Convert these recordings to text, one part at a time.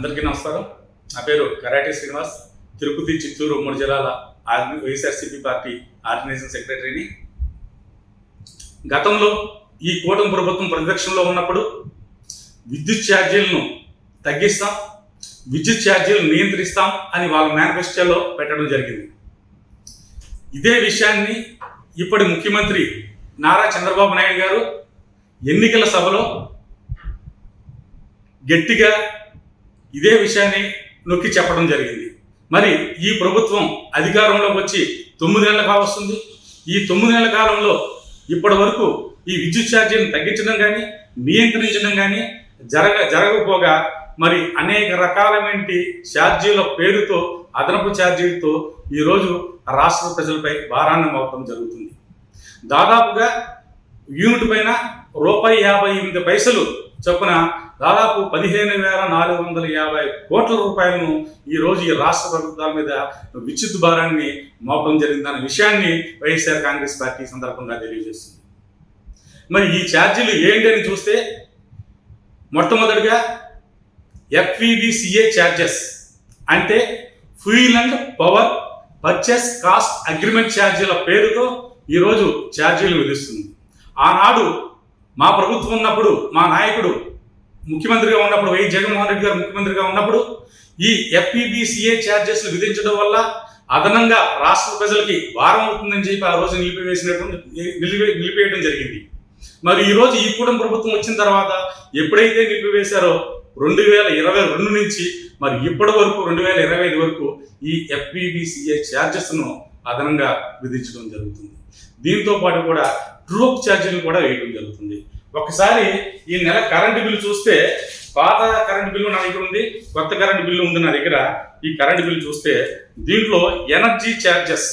అందరికీ నమస్కారం. నా పేరు కరాటే శ్రీనివాస్. తిరుపతి చిత్తూరు మూడు జిల్లాల ఆర్గ వైఎస్ఆర్సీపీ పార్టీ ఆర్గనైజింగ్ సెక్రటరీని. గతంలో ఈ కూటమి ప్రభుత్వం ప్రతిపక్షంలో ఉన్నప్పుడు విద్యుత్ ఛార్జీలను తగ్గిస్తాం విద్యుత్ ఛార్జీలు నియంత్రిస్తాం అని వాళ్ళ మేనిఫెస్టోలో పెట్టడం జరిగింది. ఇదే విషయాన్ని ఇప్పటి ముఖ్యమంత్రి నారా చంద్రబాబు నాయుడు గారు ఎన్నికల సభలో గట్టిగా ఇదే విషయాన్ని నొక్కి చెప్పడం జరిగింది. మరి ఈ ప్రభుత్వం అధికారంలోకి వచ్చి తొమ్మిది నెలలు కావస్తుంది. ఈ తొమ్మిది నెలల కాలంలో ఇప్పటి వరకు ఈ విద్యుత్ ఛార్జీని తగ్గించడం కానీ నియంత్రించడం కానీ జరగ జరగకపోగా మరి అనేక రకాలమైన ఛార్జీల పేరుతో అదనపు ఛార్జీలతో ఈరోజు రాష్ట్ర ప్రజలపై భారాన్ని మోపడం జరుగుతుంది. దాదాపుగా యూనిట్ పైన రూపాయి యాభై ఎనిమిది పైసలు చొప్పున దాదాపు పదిహేను వేల నాలుగు వందల యాభై కోట్ల రూపాయలను ఈ రోజు ఈ రాష్ట్ర ప్రభుత్వాల మీద విద్యుత్ భారాన్ని మోపడం జరిగిందన్న విషయాన్ని వైఎస్ఆర్ కాంగ్రెస్ పార్టీ సందర్భంగా తెలియజేస్తుంది మరి ఈ ఛార్జీలు ఏంటి అని చూస్తే మొట్టమొదటిగా ఎఫ్ఈబిసిఏ ఛార్జెస్ అంటే fuel and power purchase cost agreement ఛార్జీల పేరుతో ఈరోజు ఛార్జీలు విధిస్తుంది. ఆనాడు మా ప్రభుత్వం ఉన్నప్పుడు మా నాయకుడు ముఖ్యమంత్రిగా ఉన్నప్పుడు వై జగన్మోహన్ రెడ్డి గారు ముఖ్యమంత్రిగా ఉన్నప్పుడు ఈ ఎఫ్పిబిసిఏ ఛార్జెస్ విధించడం వల్ల అదనంగా రాష్ట్ర ప్రజలకి భారం అవుతుందని చెప్పి ఆ రోజు నిలిపివేసినటువంటి నిలిపి నిలిపేయడం జరిగింది. మరి ఈరోజు ఈ కూడా ప్రభుత్వం వచ్చిన తర్వాత ఎప్పుడైతే నిలిపివేశారో రెండు వేల ఇరవై రెండు నుంచి మరి ఇప్పటి వరకు రెండు వేల ఇరవై ఐదు వరకు ఈ ఎఫ్పిబిసిఏ ఛార్జెస్ను అదనంగా విధించడం జరుగుతుంది. దీంతో పాటు కూడా ట్రూప్ ఛార్జీలు కూడా వేయడం జరుగుతుంది. ఒకసారి ఈ నెల కరెంటు బిల్లు చూస్తే పాత కరెంటు బిల్లు నా దగ్గర ఉంది కొత్త కరెంటు బిల్లు ఉంది నా దగ్గర. ఈ కరెంటు బిల్లు చూస్తే దీంట్లో ఎనర్జీ ఛార్జెస్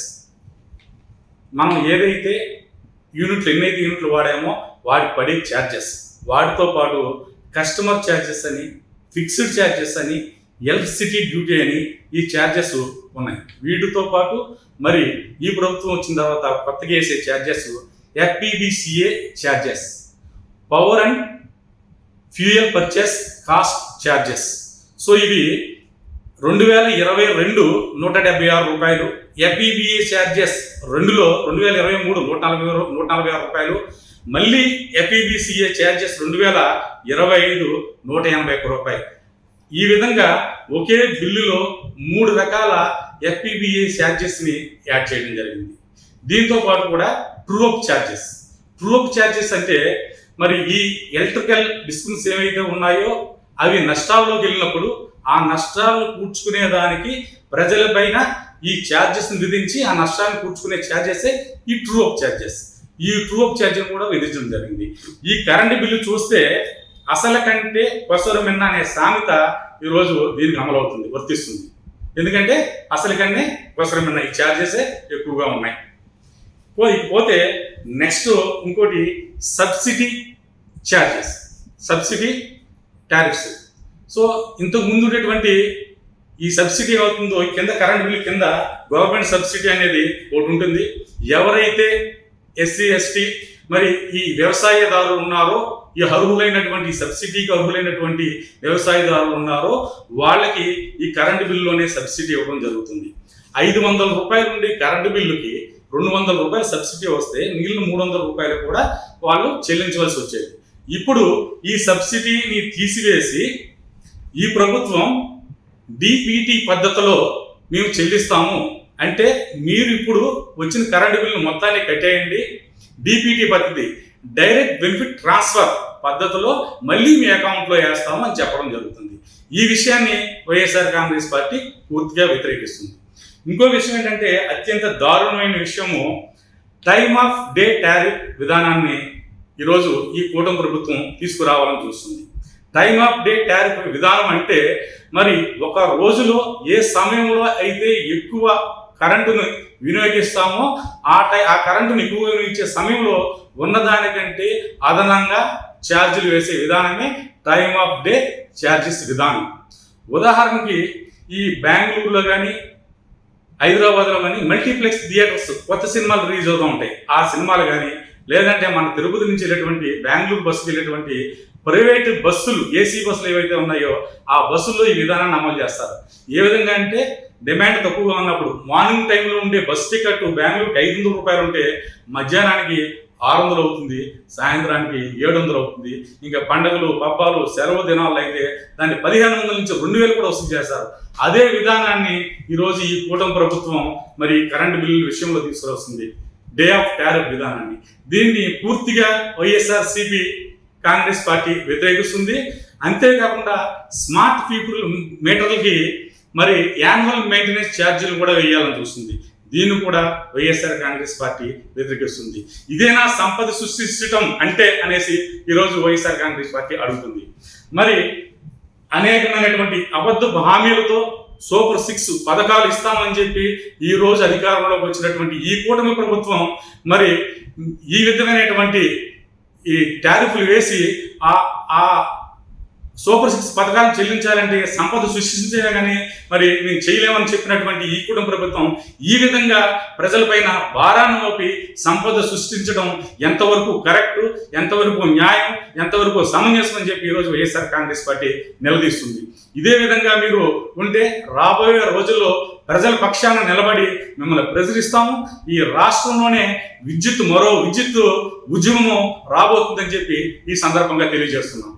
మనం ఏదైతే యూనిట్లు ఎన్నైతే యూనిట్లు వాడామో వాటికి పడే ఛార్జెస్. వాటితో పాటు కస్టమర్ ఛార్జెస్ అని ఫిక్స్డ్ ఛార్జెస్ అని ఎలక్ట్రిసిటీ డ్యూటీ అని ఈ ఛార్జెస్ ఉన్నాయి. వీటితో పాటు మరి ఈ ప్రభుత్వం వచ్చిన తర్వాత కొత్తగా వేసే charges FPBCA charges power and fuel purchase cost charges so ఇవి రెండు వేల ఇరవై రెండు నూట డెబ్బై ఆరు రూపాయలు. ఎఫ్బిబిఏ ఛార్జెస్ రెండులో రెండు వేల ఇరవై మూడు నూట నలభై నూట నలభై ఆరు రూపాయలు. మళ్ళీ ఎఫ్ఈబిసిఏ ఛార్జెస్ రెండు వేల ఇరవై ఐదు నూట ఎనభై ఒక్క రూపాయలు. ఈ విధంగా ఒకే బిల్లులో మూడు రకాల ఎఫ్పిబిఏ ఛార్జెస్ని యాడ్ చేయడం జరిగింది. దీంతో పాటు కూడా ట్రూఅప్ ఛార్జెస్ ట్రూఅప్ ఛార్జెస్ అంటే మరి ఈ ఎలక్ట్రికల్ డిస్కన్స్ ఏవైతే ఉన్నాయో అవి నష్టాల్లోకి వెళ్ళినప్పుడు ఆ నష్టాలను కూర్చుకునే దానికి ప్రజలపైన ఈ ఛార్జెస్ని విధించి ఆ నష్టాన్ని కూర్చుకునే ఛార్జెసే ఈ ట్రూఅప్ ఛార్జెస్ ఈ ట్రూఅప్ ఛార్జెస్ కూడా విధించడం జరిగింది. ఈ కరెంటు బిల్లు చూస్తే అసలు కంటే కొసరమిన్న అనే సామెత ఈరోజు దీనికి అమలవుతుంది వర్తిస్తుంది. ఎందుకంటే అసలు కన్నా కొసరమిన్న ఈ ఛార్జెసే ఎక్కువగా ఉన్నాయి. పోతే నెక్స్ట్ ఇంకోటి subsidy charges subsidy tariffs. So ఇంతకు ముందు ఉండేటువంటి ఈ సబ్సిడీ అవుతుందో కింద కరెంట్ బిల్ కింద గవర్నమెంట్ సబ్సిడీ అనేది ఒకటి ఉంటుంది. ఎవరైతే ఎస్సీ ఎస్టీ మరి ఈ వ్యవసాయదారులు ఉన్నారో ఈ అర్హులైనటువంటి సబ్సిడీకి అర్హులైనటువంటి వ్యవసాయదారులు ఉన్నారో వాళ్ళకి ఈ కరెంటు బిల్లులోనే సబ్సిడీ ఇవ్వడం జరుగుతుంది. ఐదు వందల రూపాయల నుండి కరెంటు బిల్లుకి రెండు వందల రూపాయలు సబ్సిడీ వస్తే మిగిలిన మూడు వందల రూపాయలు కూడా వాళ్ళు చెల్లించవలసి వచ్చేది. ఇప్పుడు ఈ సబ్సిడీని తీసివేసి ఈ ప్రభుత్వం డిపిటి పద్ధతిలో మేము చెల్లిస్తాము అంటే మీరు ఇప్పుడు వచ్చిన కరెంటు బిల్లు మొత్తాన్ని కట్టేయండి. డిపిటి పద్ధతి డైరెక్ట్ బెనిఫిట్ ట్రాన్స్ఫర్ పద్ధతిలో మళ్ళీ మీ అకౌంట్లో వేస్తాము అని చెప్పడం జరుగుతుంది. ఈ విషయాన్ని వైఎస్ఆర్ కాంగ్రెస్ పార్టీ పూర్తిగా వ్యతిరేకిస్తుంది. ఇంకో విషయం ఏంటంటే అత్యంత దారుణమైన విషయము టైమ్ ఆఫ్ డే టారిఫ్ విధానాన్ని ఈరోజు ఈ కూటమి ప్రభుత్వం తీసుకురావాలని చూస్తుంది. టైమ్ ఆఫ్ డే టారిఫ్ విధానం అంటే మరి ఒక రోజులో ఏ సమయంలో అయితే ఎక్కువ కరెంటును వినియోగిస్తామో ఆ టై ఆ కరెంటును ఎక్కువ వినియోగించే సమయంలో ఉన్నదానికంటే అదనంగా ఛార్జీలు వేసే విధానమే టైమ్ ఆఫ్ డే ఛార్జెస్ విధానం. ఉదాహరణకి ఈ బెంగళూరులో కానీ హైదరాబాద్లో కానీ మల్టీప్లెక్స్ థియేటర్స్ కొత్త సినిమాలు రిలీజ్ అవుతూ ఉంటాయి. ఆ సినిమాలు కానీ లేదంటే మన తిరుపతి నుంచి వెళ్ళేటువంటి బెంగళూరు బస్సుకి వెళ్ళేటువంటి ప్రైవేటు బస్సులు ఏసీ బస్సులు ఏవైతే ఉన్నాయో ఆ బస్సుల్లో ఈ విధానాన్ని అమలు చేస్తారు. ఏ విధంగా అంటే డిమాండ్ తక్కువగా ఉన్నప్పుడు మార్నింగ్ టైంలో ఉండే బస్ టికెట్ బెంగళూరుకి ఐదు వందల రూపాయలు ఉంటే మధ్యాహ్నానికి ఆరు వందలు అవుతుంది సాయంత్రానికి ఏడు వందలు అవుతుంది. ఇంకా పండుగలు పబ్బాలు సెలవు దినాలు అయితే దాన్ని పదిహేను వందల నుంచి రెండు వేలు కూడా వసూలు చేశారు అదే విధానాన్ని ఈరోజు ఈ కూటమి ప్రభుత్వం మరి కరెంటు బిల్లుల విషయంలో తీసుకువస్తుంది డే ఆఫ్ టారిఫ్ విధానాన్ని. దీన్ని పూర్తిగా వైఎస్ఆర్ సిపి కాంగ్రెస్ పార్టీ వ్యతిరేకిస్తుంది. అంతేకాకుండా స్మార్ట్ పీపుల్ మీటర్లకి మరి యాన్యువల్ మెయింటెనెన్స్ ఛార్జీలు కూడా వేయాలని చూస్తుంది. దీన్ని కూడా వైఎస్ఆర్ కాంగ్రెస్ పార్టీ వ్యతిరేకిస్తుంది. ఇదేనా సంపద సృష్టించటం అంటే అనేసి ఈరోజు వైఎస్ఆర్ కాంగ్రెస్ పార్టీ అడుగుతుంది. మరి అనేకమైనటువంటి అబద్ధ హామీలతో సూపర్ సిక్స్ పథకాలు ఇస్తామని చెప్పి ఈ రోజు అధికారంలోకి వచ్చినటువంటి ఈ కూటమి ప్రభుత్వం మరి ఈ విధమైనటువంటి ఈ టారిఫ్లు వేసి ఆ ఆ సూపర్ సిక్స్ పథకాలు చెల్లించాలంటే సంపద సృష్టించే కానీ మరి మేము చేయలేమని చెప్పినటువంటి ఈ కుటుంబ ప్రభుత్వం ఈ విధంగా ప్రజలపైన భారాన్ని మోపి సంపద సృష్టించడం ఎంతవరకు కరెక్ట్ ఎంతవరకు న్యాయం ఎంతవరకు సమంజసం అని చెప్పి ఈరోజు వైఎస్ఆర్ కాంగ్రెస్ పార్టీ నిలదీస్తుంది. ఇదే విధంగా మీరు ఉంటే రాబోయే రోజుల్లో ప్రజల పక్షాన నిలబడి మిమ్మల్ని ప్రచురిస్తాము ఈ రాష్ట్రంలోనే విద్యుత్ మరో విద్యుత్ ఉద్యమము రాబోతుందని చెప్పి ఈ సందర్భంగా తెలియజేస్తున్నాం.